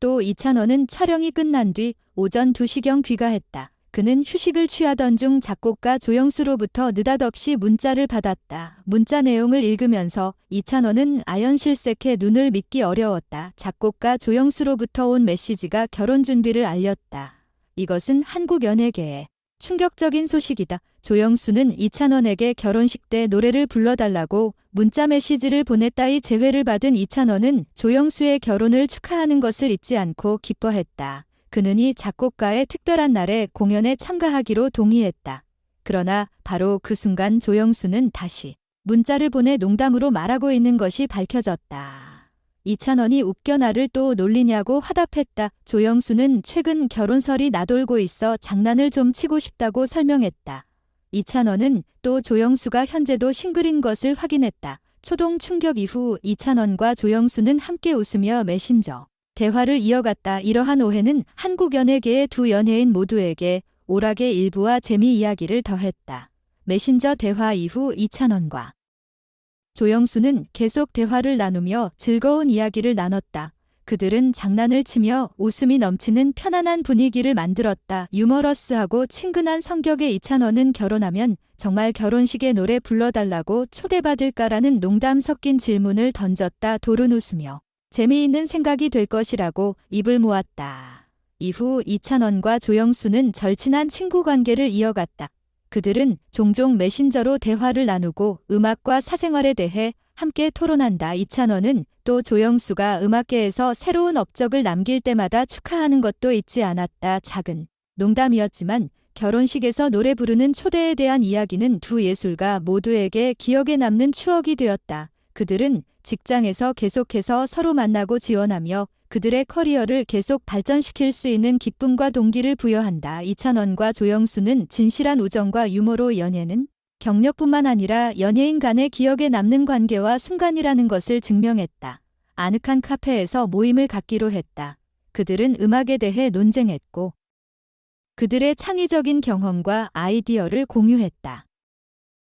또 이찬원은 촬영이 끝난 뒤 오전 2시경 귀가했다. 그는 휴식을 취하던 중 작곡가 조영수로부터 느닷없이 문자를 받았다. 문자 내용을 읽으면서 이찬원은 아연실색해 눈을 믿기 어려웠다. 작곡가 조영수로부터 온 메시지가 결혼 준비를 알렸다. 이것은 한국 연예계에 충격적인 소식이다. 조영수는 이찬원에게 결혼식 때 노래를 불러달라고 문자 메시지를 보냈다이 재회를 받은 이찬원은 조영수의 결혼을 축하하는 것을 잊지 않고 기뻐했다. 그는 이 작곡가의 특별한 날에 공연에 참가하기로 동의했다. 그러나 바로 그 순간 조영수는 다시 문자를 보내 농담으로 말하고 있는 것이 밝혀졌다. 이찬원이 웃겨 나를 또 놀리냐고 화답했다. 조영수는 최근 결혼설이 나돌고 있어 장난을 좀 치고 싶다고 설명했다. 이찬원은 또 조영수가 현재도 싱글인 것을 확인했다. 초동 충격 이후 이찬원과 조영수는 함께 웃으며 메신저 대화를 이어갔다. 이러한 오해는 한국 연예계의 두 연예인 모두에게 오락의 일부와 재미 이야기를 더했다. 메신저 대화 이후 이찬원과 조영수는 계속 대화를 나누며 즐거운 이야기를 나눴다. 그들은 장난을 치며 웃음이 넘치는 편안한 분위기를 만들었다. 유머러스하고 친근한 성격의 이찬원은 결혼하면 정말 결혼식에 노래 불러달라고 초대받을까라는 농담 섞인 질문을 던졌다. 돌은 웃으며 재미있는 생각이 될 것이라고 입을 모았다. 이후 이찬원과 조영수는 절친한 친구 관계를 이어갔다. 그들은 종종 메신저로 대화를 나누고 음악과 사생활에 대해 함께 토론한다. 이찬원은 또 조영수가 음악계에서 새로운 업적을 남길 때마다 축하하는 것도 잊지 않았다. 작은 농담이었지만 결혼식에서 노래 부르는 초대에 대한 이야기는 두 예술가 모두에게 기억에 남는 추억이 되었다. 그들은 직장에서 계속해서 서로 만나고 지원하며 그들의 커리어를 계속 발전시킬 수 있는 기쁨과 동기를 부여한다. 이찬원과 조영수는 진실한 우정과 유머로 연예는 경력뿐만 아니라 연예인 간의 기억에 남는 관계와 순간이라는 것을 증명했다. 아늑한 카페에서 모임을 갖기로 했다. 그들은 음악에 대해 논쟁했고 그들의 창의적인 경험과 아이디어를 공유했다.